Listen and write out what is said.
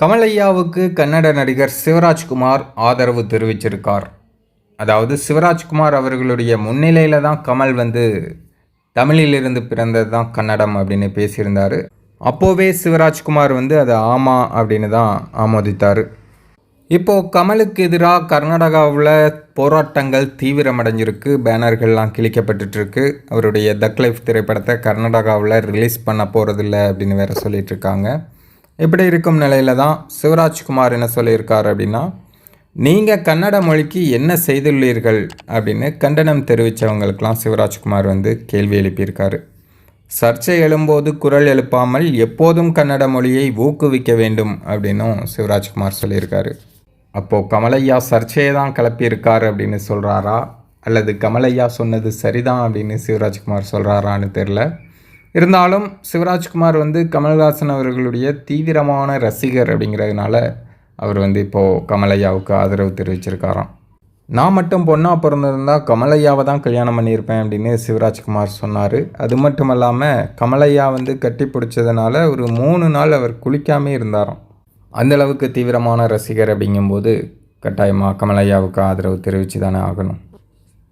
கமலையாவுக்கு கன்னட நடிகர் சிவராஜ்குமார் ஆதரவு தெரிவிச்சிருக்கார். அதாவது சிவராஜ்குமார் அவர்களுடைய முன்னிலையில் தான் கமல் வந்து தமிழிலிருந்து பிறந்தது தான் கன்னடம் அப்படின்னு பேசியிருந்தார். அப்போவே சிவராஜ்குமார் வந்து அதை ஆமா அப்படின்னு தான் ஆமோதித்தார். இப்போது கமலுக்கு எதிராக கர்நாடகாவில் போராட்டங்கள் தீவிரமடைஞ்சிருக்கு பேனர்கள்லாம் கிழிக்கப்பட்டுட்ருக்கு. அவருடைய தக் லைஃப் திரைப்படத்தை கர்நாடகாவில் ரிலீஸ் பண்ண போகிறதில்ல அப்படின்னு வேற சொல்லிட்டு இருக்காங்க. இப்படி இருக்கும் நிலையில தான் சிவராஜ்குமார் என்ன சொல்லியிருக்கார் அப்படின்னா நீங்கள் கன்னட மொழிக்கு என்ன செய்துள்ளீர்கள்? அப்படின்னு கண்டனம் தெரிவித்தவங்களுக்கெல்லாம் சிவராஜ்குமார் வந்து கேள்வி எழுப்பியிருக்காரு. சர்ச்சை எழும்போது குரல் எழுப்பாமல் எப்போதும் கன்னட மொழியை ஊக்குவிக்க வேண்டும் அப்படின்னும் சிவராஜ்குமார் சொல்லியிருக்காரு. அப்போது கமலையா சர்ச்சையை தான் கிளப்பியிருக்கார் அப்படின்னு சொல்கிறாரா அல்லது கமலையா சொன்னது சரிதான் அப்படின்னு சிவராஜ்குமார் சொல்கிறாரான்னு தெரில இருந்தாலும் சிவராஜ்குமார் வந்து கமல்ஹாசன் அவர்களுடைய தீவிரமான ரசிகர் அப்படிங்கிறதுனால அவர் வந்து இப்போது கமலையாவுக்கு ஆதரவு தெரிவிச்சிருக்காராம். நான் மட்டும் பொண்ணாக பிறந்திருந்தால் கமலையாவை தான் கல்யாணம் பண்ணியிருப்பேன் அப்படின்னு சிவராஜ்குமார் சொன்னார். அது மட்டும் இல்லாமல் கமலையா வந்து கட்டி பிடிச்சதுனால ஒரு மூணு நாள் அவர் குளிக்காமே இருந்தாராம். அந்த அளவுக்கு தீவிரமான ரசிகர் அப்படிங்கும்போது கட்டாயமாக கமலையாவுக்கு ஆதரவு தெரிவித்து தானே ஆகணும்.